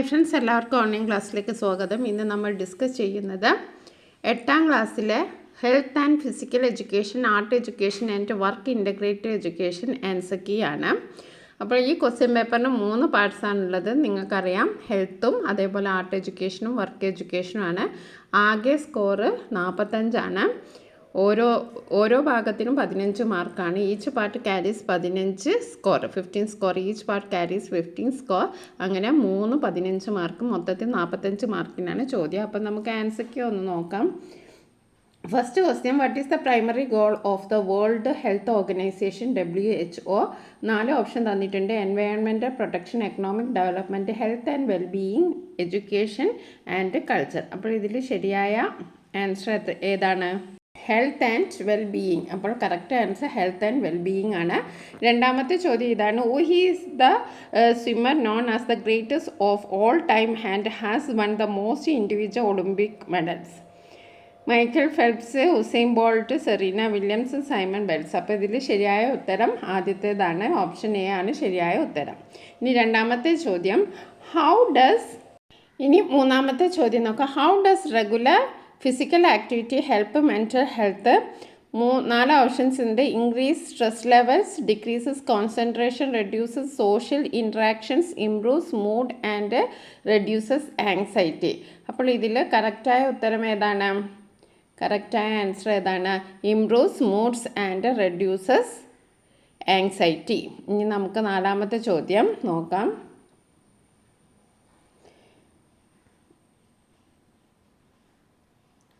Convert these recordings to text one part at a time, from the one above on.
Hi friends എല്ലാവർക്കും ഓൺലൈൻ ക്ലാസ്സിലേക്ക് സ്വാഗതം. ഇന്ന് നമ്മൾ ഡിസ്കസ് ചെയ്യുന്നത് എട്ടാം ക്ലാസ്സിലെ health and physical education art education and work integrated education ആണ്. അപ്പോൾ ഈ ക്വസ്റ്റ്യൻ പേപ്പറിന് മൂന്ന് പാർട്സ് ആണുള്ളത്. നിങ്ങൾക്കറിയാം ഹെൽത്തും അതേപോലെ ആർട്ട് എഡ്യൂക്കേഷനും വർക്ക് എഡ്യൂക്കേഷനും ആണ്. ആകെ സ്കോറ് നാൽപ്പത്തഞ്ചാണ് ഓരോ ഓരോ ഭാഗത്തിനും പതിനഞ്ച് മാർക്കാണ്. ഈച്ച് പാർട്ട് ക്യാരീസ് പതിനഞ്ച് score fifteen score each part carries fifteen score അങ്ങനെ മൂന്ന് പതിനഞ്ച് മാർക്ക് മൊത്തത്തിൽ നാൽപ്പത്തഞ്ച് മാർക്കിനാണ് ചോദ്യം. അപ്പം നമുക്ക് ആൻസർക്ക് ഒന്ന് നോക്കാം. First question what is the primary goal of the world health organisation W H O നാല് ഓപ്ഷൻ തന്നിട്ടുണ്ട്. എൻവയോൺമെന്റൽ protection economic development health and wellbeing education and culture അപ്പോൾ ഇതിൽ ശരിയായ ആൻസർ ഏതാണ്? ഹെൽത്ത് ആൻഡ് വെൽ ബീയിങ് അപ്പോൾ correct answer health and well being ആണ്. രണ്ടാമത്തെ ചോദ്യം ഇതാണ്. ഓ he is the swimmer known as the greatest of all time and has won the most individual Olympic medals Michael Phelps Usain Bolt Serena Williams Simone Biles അപ്പോൾ ഇതിൽ ശരിയായ ഉത്തരം ആദ്യത്തേതാണ്. Option A ആണ് ശരിയായ ഉത്തരം. ഇനി രണ്ടാമത്തെ ചോദ്യം. ഹൗ ഡസ് ഇനി മൂന്നാമത്തെ ചോദ്യം നോക്കാം. How does regular physical activity help mental health മൂ നാല് ഓപ്ഷൻസ് ഉണ്ട്. Increase stress levels decreases concentration reduces social interactions improves mood and reduces anxiety അപ്പോൾ ഇതിൽ കറക്റ്റായ ഉത്തരം ഏതാണ്? കറക്റ്റായ ആൻസർ ഏതാണ്? Improves moods and reduces anxiety ഇനി നമുക്ക് നാലാമത്തെ ചോദ്യം നോക്കാം.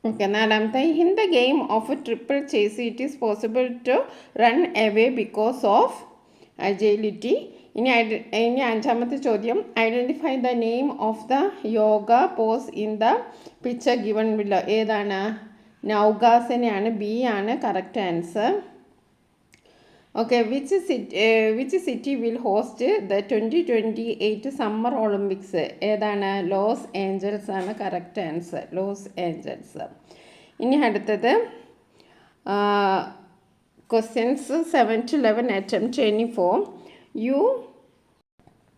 ഓക്കെ നാലാമത്തെ in the game of triple chase it is possible to run away because of agility ഇനി ഇനി അഞ്ചാമത്തെ ചോദ്യം identify the name of the yoga pose in the picture given below ഏതാണ്? നൗഗാസനയാണ് ബി ആണ് correct answer okay which city which city will host the twenty twenty eight summer Olympics ഏതാണ്? Los Angeles ആണ് correct answer Los Angeles. ഇനി അടുത്തത് questions seven to eleven attempt any from you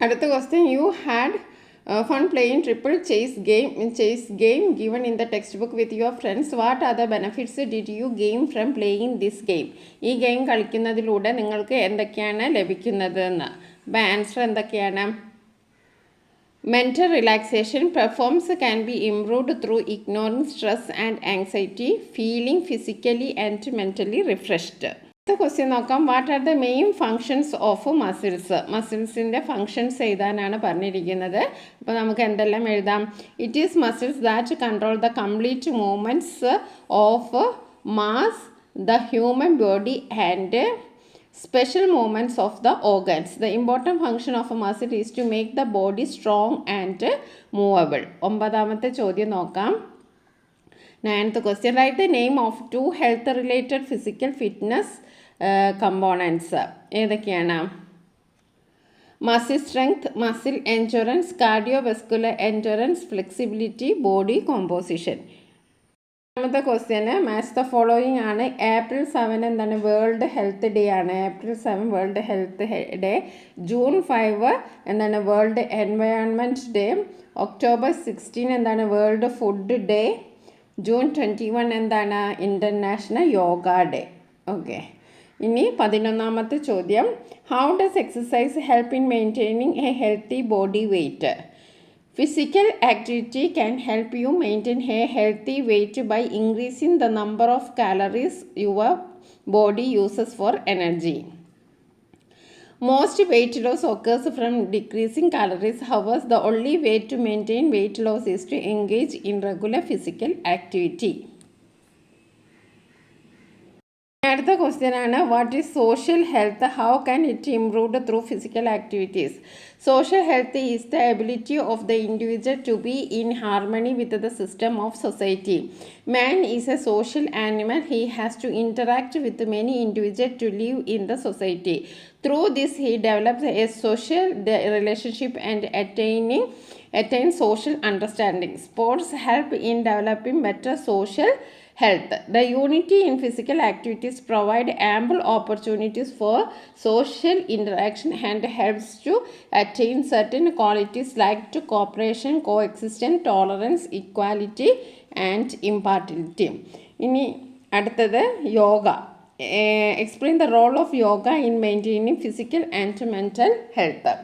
അടുത്ത question you had fun playing triple chase game chase game given in the text book with your friends what are the benefits did you gain from playing this game ഈ game കളിക്കുന്നതിലൂടെ നിങ്ങൾക്ക് എന്തൊക്കെയാണ് ലഭിക്കുന്നത് എന്ന് അപ്പം answer എന്തൊക്കെയാണ്? Mental relaxation performs can be improved through ignoring stress and anxiety feeling physically and mentally refreshed അടുത്ത question നോക്കാം. What are the main functions of muscles മസിൽസിന്റെ functions എഴുതാനാണ് പറഞ്ഞിരിക്കുന്നത്. അപ്പോൾ നമുക്ക് എന്തെല്ലാം എഴുതാം? It is muscles that control the complete movements of mass the human body and special movements of the organs. The important function of a muscle is to make the body strong and movable. ഒമ്പതാമത്തെ ചോദ്യം നോക്കാം. Ninth question write the name of two health related physical fitness components ഏതൊക്കെയാണ്? Muscle strength muscle endurance cardio vascular endurance flexibility body composition രണ്ടാമത്തെ question match the following ആണ്. April seven എന്താണ്? World health day ആണ്. April seven world health day June five എന്താണ്? World environment day October sixteen എന്താണ്? World food day June twenty one എന്താണ് international yoga day okay ഇനി പതിനൊന്നാമത്തെ ചോദ്യം how does exercise help in maintaining a healthy body weight Physical activity can help you maintain a healthy weight by increasing the number of calories your body uses for energy. Most weight loss occurs from decreasing calories. However, the only way to maintain weight loss is to engage in regular physical activity. അടുത്ത question ആണ്. What is social health how can it improved through physical activities social health is the ability of the individual to be in harmony with the system of society man is a social animal he has to interact with many individual to live in the society through this he develops a social relationship and attain social understanding. Sports help in developing better social health. The unity in physical activities provide ample opportunities for social interaction and helps to attain certain qualities like to cooperation, coexistence, tolerance, equality and impartiality. ഇനി അടുത്തത് yoga explain the role of yoga in maintaining physical and mental health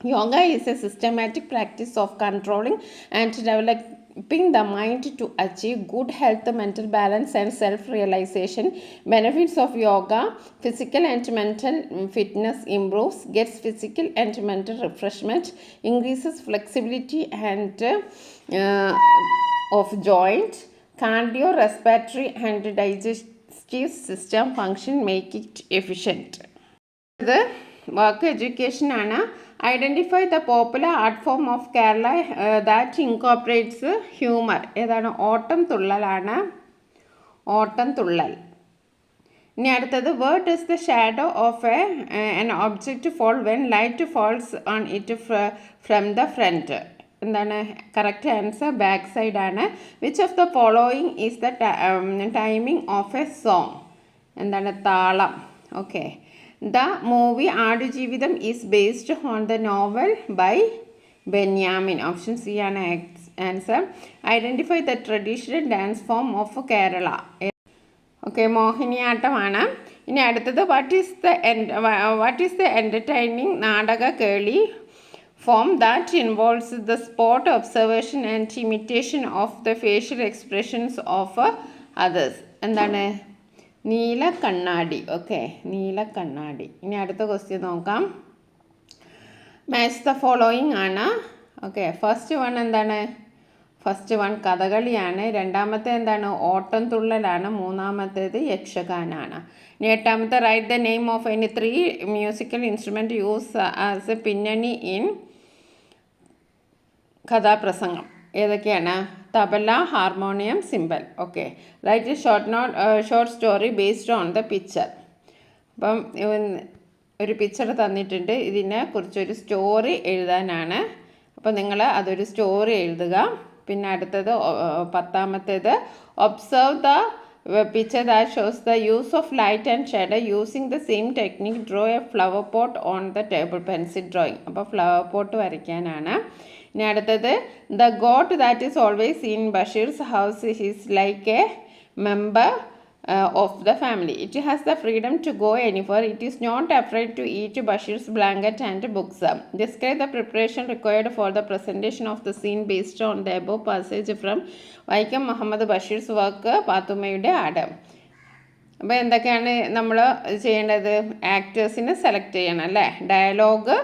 Yoga is a systematic practice of controlling and developing the mind to achieve good health, mental balance, and self realization. Benefits of yoga physical and mental fitness improves, gets physical and mental refreshment, increases flexibility and uh, of joint, cardiorespiratory and digestive system function, make it efficient. ഇത് work education ആണ് identify the popular art form of Kerala that incorporates humour ഏതാണ്? ഓട്ടം തുള്ളലാണ്. ഓട്ടം തുള്ളൽ. ഇനി അടുത്തത് what is the shadow of a an object fall when light falls on it from the front എന്താണ്? Correct answer back side ആണ്. Which of the following is the timing of a song എന്താണ്? താളം. Okay the movie Aadujeevitham is based on the novel by Benyamin option C ആണ് answer identify the traditional dance form of Kerala okay മോഹിനിയാട്ടമാണ്. ഇനി അടുത്തത് what is the what is the entertaining nadaka keli form that involves the spot observation and imitation of the facial expressions of others എന്താണ്? നീല കണ്ണാടി okay നീല കണ്ണാടി ഇനി അടുത്ത question നോക്കാം. മാച്ച് ദ ഫോളോയിങ് ആണ്. ഓക്കെ ഫസ്റ്റ് വൺ എന്താണ്? ഫസ്റ്റ് വൺ കഥകളിയാണ്. രണ്ടാമത്തെ എന്താണ്? ഓട്ടം തുള്ളലാണ്. മൂന്നാമത്തേത് യക്ഷഗാനാണ്. ഇനി എട്ടാമത്തെ write the name of any three musical instrument use as a pinnani in കഥാപ്രസംഗം. ഏതൊക്കെയാണ്? Tabla harmonium cymbal okay write short note short story based on the picture അപ്പം ഒരു പിക്ചർ തന്നിട്ടുണ്ട്. ഇതിനെ കുറിച്ചൊരു സ്റ്റോറി എഴുതാനാണ്. അപ്പോൾ നിങ്ങൾ അതൊരു സ്റ്റോറി എഴുതുക. പിന്നെ അടുത്തത് പത്താമത്തേത്. Observe the picture that shows the use of light and shade using the same technique draw a flower pot on the table pencil drawing അപ്പോൾ ഫ്ലവർ പോട്ട് വരയ്ക്കാനാണ്. ഇനി അടുത്തത് the goat that is always in Basheer's house his like a member of the family it has the freedom to go anywhere it is not afraid to eat Basheer's blanket and books describe the preparation required for the presentation of the scene based on the above passage from Vaikom Muhammad Basheer's work പാത്തുമ്മയുടെ ആട് അപ്പോൾ എന്തൊക്കെയാണ് നമ്മൾ ചെയ്യേണ്ടത്? ആക്ടേഴ്സിനെ select ചെയ്യണം അല്ലേ? Dialogue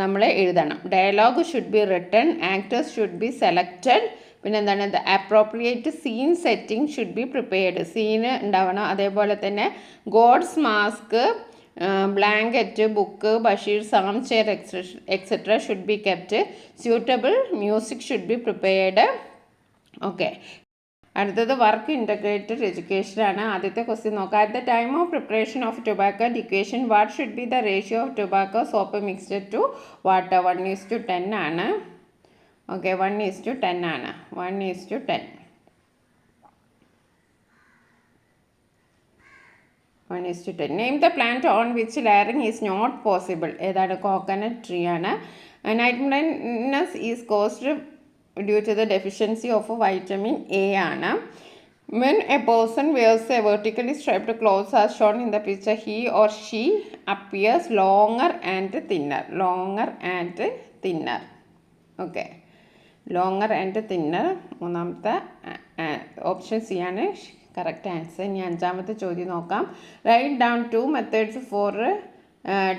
നമ്മൾ എഴുതണം. Dialogue should be written actors should be selected പിന്നെ എന്താണ് the appropriate scene setting should be prepared scene ഉണ്ടാവണം. അതേപോലെ തന്നെ goat's mask blanket book Basheer Sam chair etcetera should be kept suitable music should be prepared okay അടുത്തത് work integrated എഡ്യൂക്കേഷനാണ് ആദ്യത്തെ question നോക്കാം. At the time of preparation of tobacco decoction what should be the ratio of tobacco soap mixed to water one is to ten ആണ്. Okay one is to ten ആണ്. One is to ten one is to ten name the plant on which layering is not possible ഏതാണ്? Coconut tree ആണ്. Night blindness is caused due to the deficiency of vitamin A ആണ്. When a person wears a vertically striped clothes are shown in the picture he or she appears longer and thinner longer and thinner okay longer and thinner മൂന്നാമത്തെ option C ആണ്. Correct answer ഇനി അഞ്ചാമത്തെ ചോദ്യം നോക്കാം. Write down two methods for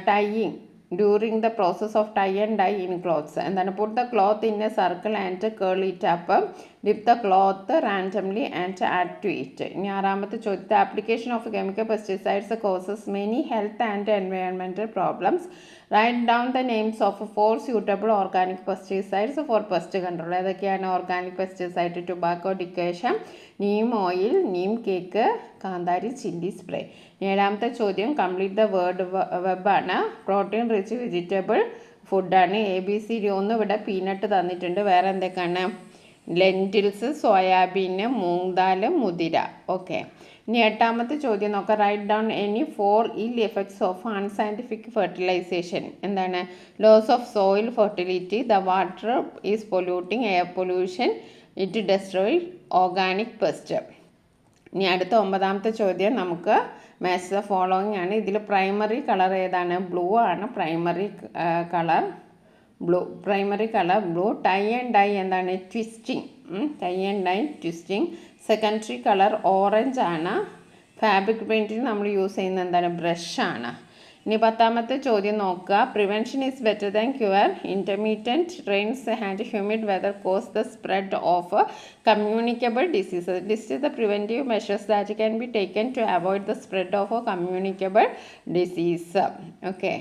tying during the process of tie and dye in clothes എന്താണ് put the cloth in a circle and curl it up dip the cloth randomly and add to it ഇനി ആറാമത്തെ ചോദ്യത്തെ application of chemical pesticides causes many health and എൻവയോൺമെന്റൽ problems write down the names of four suitable organic pesticides for pest control ഏതൊക്കെയാണ് organic pesticide tobacco decoction neem oil neem cake kanthari chilli spray ഏഴാമത്തെ ചോദ്യം complete the word വെബാണ് protein rich vegetable ഫുഡാണ് A B C D ഒന്നും ഇവിടെ peanut തന്നിട്ടുണ്ട്. വേറെ എന്തൊക്കെയാണ്? ലെന്റിൽസ് സോയാബീന് മൂങ് ദാൽ മുതിര. ഓക്കെ. ഇനി എട്ടാമത്തെ ചോദ്യം നോക്കാം. Write down any four ill effects of unscientific fertilization എന്താണ്? Loss of soil fertility the water is polluting air pollution it destroy organic pest ഇനി അടുത്ത ഒമ്പതാമത്തെ ചോദ്യം നമുക്ക് മാച്ച് ദ ഫോളോയിങ് ആണ്. ഇതിൽ പ്രൈമറി കളർ ഏതാണ്? ബ്ലൂ ആണ്. Primary colour blue primary colour blue tie and dye എന്താണ്? Twisting tie and dye twisting secondary colour orange ആണ്. ഫാബ്രിക് പെയിന്റിന് നമ്മൾ യൂസ് ചെയ്യുന്ന എന്താണ്? ബ്രഷാണ് ഇനി പത്താമത്തെ ചോദ്യം നോക്കുക. Prevention is better than cure intermittent rains and humid weather cause the spread of communicable diseases list the preventive measures that can be taken to avoid the spread of communicable disease okay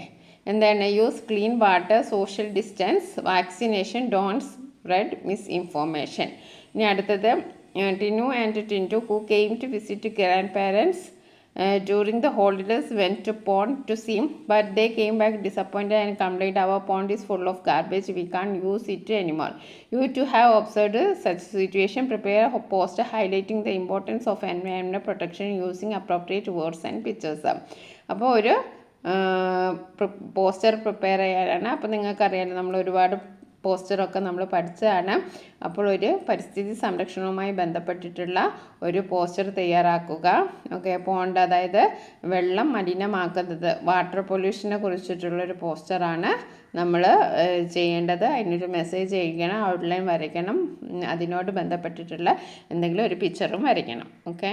എന്താണ് use clean water social distance vaccination don't spread misinformation ഇനി അടുത്തത് Tinu and Tintu who came to visit grandparents the holidays went to pond to swim but they came back disappointed and complained our pond is full of garbage we can't use it anymore you to have observed such situation prepare a poster highlighting the importance of environmental protection using appropriate words and pictures അപ്പോൾ ഒരു poster prepare ചെയ്യാനാണ്. അപ്പോൾ നിങ്ങൾക്കറിയാലോ നമ്മൾ ഒരുപാട് പോസ്റ്ററൊക്കെ നമ്മൾ പഠിച്ചതാണ്. അപ്പോൾ ഒരു പരിസ്ഥിതി സംരക്ഷണവുമായി ബന്ധപ്പെട്ടിട്ടുള്ള ഒരു പോസ്റ്റർ തയ്യാറാക്കുക. ഓക്കെ പോണ്ട് അതായത് വെള്ളം മലിനമാക്കുന്നത് വാട്ടർ പൊല്യൂഷനെ കുറിച്ചിട്ടുള്ള കുറിച്ചിട്ടുള്ളൊരു പോസ്റ്ററാണ് നമ്മൾ ചെയ്യേണ്ടത്. അതിനൊരു മെസ്സേജ് ചെയ്യണം ഔട്ട്ലൈൻ വരയ്ക്കണം അതിനോട് ബന്ധപ്പെട്ടിട്ടുള്ള എന്തെങ്കിലും ഒരു പിക്ചറും വരയ്ക്കണം. ഓക്കെ?